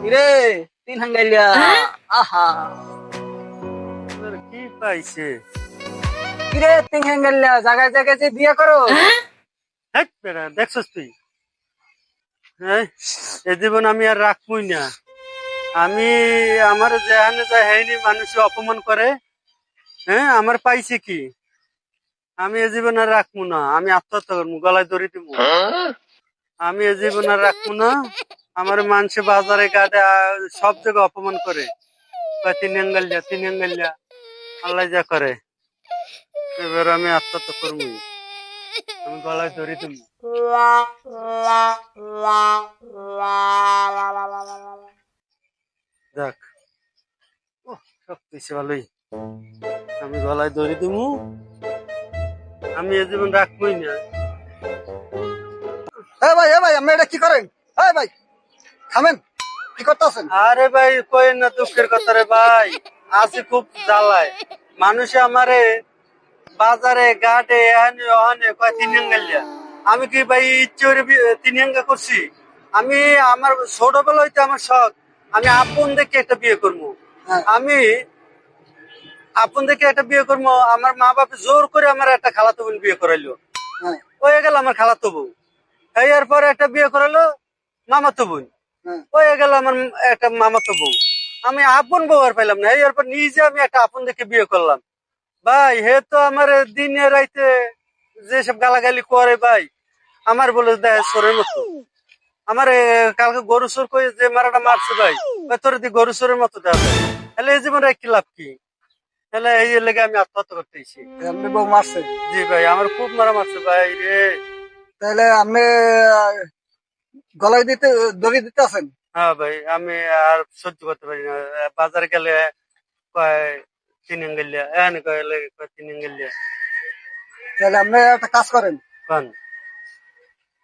কিরে তিন হাঙ্গাইলিয়া। আহা। কি পাইছে? কিরে তিন হাঙ্গাইলিয়া জায়গায় জায়গায় যে বিয়ে করো। হেট বেড়া দেখছস তুই? হ্যাঁ এ জীবন আমি আর রাখবই না। আমি আমার যেখানে যায় হয়নি মানুষ অপমান করে হ্যাঁ আমার পাইছে কি? আমি এ জীবন আর রাখব না। আমি আত্মহত্যা করব গলায় দড়ি দিব আমি এ জীবন আর রাখব না। আমার মানুষে বাজারে ঘাটে সব জায়গায় অপমান করে। তিন অ্যাঙ্গেল যা, তিন অ্যাঙ্গেল যা। আল্লাহ যা করে। এবার আমি আত্মহত্যা করব আমি গলায় দিব দেখ ও সব কিছু ভালোই। আমি গলায় দড়ি দিব আমি এ জীবন রাখবই না। এ ভাই এ ভাই, আপনি এটা কি করেন? এ ভাই থামেন কি করতেছেন? আরে ভাই কই না দুঃখের কথা রে ভাই আছি খুব জ্বালায়। মানুষে আমারে বাজারে ঘাটে এহানে ওহানে কয় তিন আঙ্গালিয়া আমি কি ভাই ইচ্ছে তিন করছি? আমি আমার ছোটবেলা হইতে আমার শখ আমি আপন দেখে একটা বিয়ে করব। হ্যাঁ। আমি আপন দেখে একটা বিয়ে করব আমার মা বাপ জোর করে আমার একটা খালাতো বোন বিয়ে করাইলো। হ্যাঁ। হয়ে গেল আমার খালাতো বউ। এর পরে একটা বিয়ে করালো মামাতো বোন। হ্যাঁ। হয়ে গেল আমার একটা মামাতো বউ। আমি আপন বউ আর পাইলাম না। এরপর নিজে আমি একটা আপন দেখে বিয়ে করলাম। ভাই হে তো আমার দিনে রাইতে যেসব গালাগালি করে ভাই আমার বলে দেয় সরের মতো। আমার কালকে গরু সর কই যে মারাটা মারছে ভাই তোর দি গরু সরের মতো যায়। তাহলে এই জীবনে কি লাভ কি? তাহলে এই লেগে আমি আত্মহত্যা করতেছি আপনি বউ মারছে? জি ভাই আমার খুব মারা মারছে ভাই রে। তাহলে আপনি আহ, গলায় দিতে দড়ি দিতে আছেন? হ্যাঁ ভাই আমি আর সহ্য করতে পারি না। বাজারে গেলে কয় তিন এঙ্গেলিয়া এনে কয় লাগে কয় তিন এঙ্গেলিয়া তাহলে আপনি একটা কাজ করেন। কন?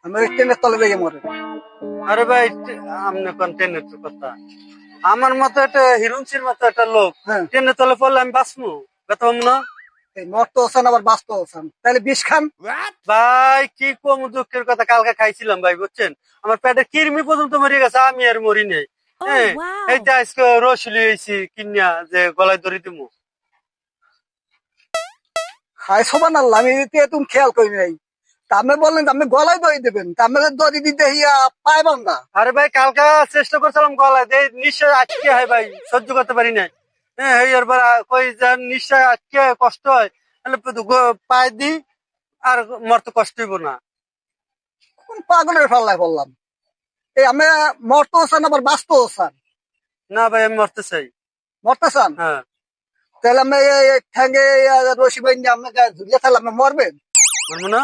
আপনি ওই ট্রেনের তলে লেগে মরেন। আরে ভাই আমনে কোন ট্রেনের তো কথা? আমার মতো একটা হিরুঞ্চির মতো একটা লোক হ্যাঁ। ট্রেনের তলে পড়লে আমি বাঁচবো কথা না? মরতে আবার তাহলে বিষ খান? ভাই কি কম দুঃখের কথা কালকে খাইছিলাম ভাই বুঝছেন? আমার পেটে কিরমি পর্যন্ত মরে গেছে আমি আর মরি নাই। হ্যাঁ আজকে কিনিয়া যে গলায় ধরে দিমু। হাই সবান আল্লাহ আমি এতে তুমি খেয়াল করি নাই। আপনি বললেন যে আপনি গলায় দড়ি দেবেন দড়ি দিতে হিয়া পায় বান্ধা আরে ভাই কালকা চেষ্টা করছিলাম গলায় দে নিশ্চয় আটকে হয় ভাই সহ্য করতে পারি না হ্যাঁ এবার কই যান নিশ্চয় আটকে কষ্ট হয়। তাহলে পায়ে দি আর মরতে কষ্ট হইব না। কোন পাগলের ফাল্লায় বললাম এই আমি মরতে হচ্ছেন আবার বাঁচতে হচ্ছেন না ভাই আমি মরতে চাই। মরতে চান? হ্যাঁ। তাহলে আমি ঠ্যাঙ্গে রশি বাইন্দে আপনাকে ঝুলিয়ে তাহলে আপনি মরবেন? মরবো না?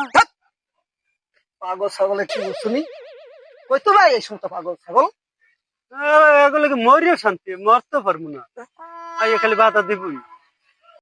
পাগল ছাগলের কি শুনি? কই তো ভাই এই সমস্ত পাগল ছাগল? আহ, এগুলো কি মরিও শান্তি? মরতে পারব না। খালি বাধা দিবই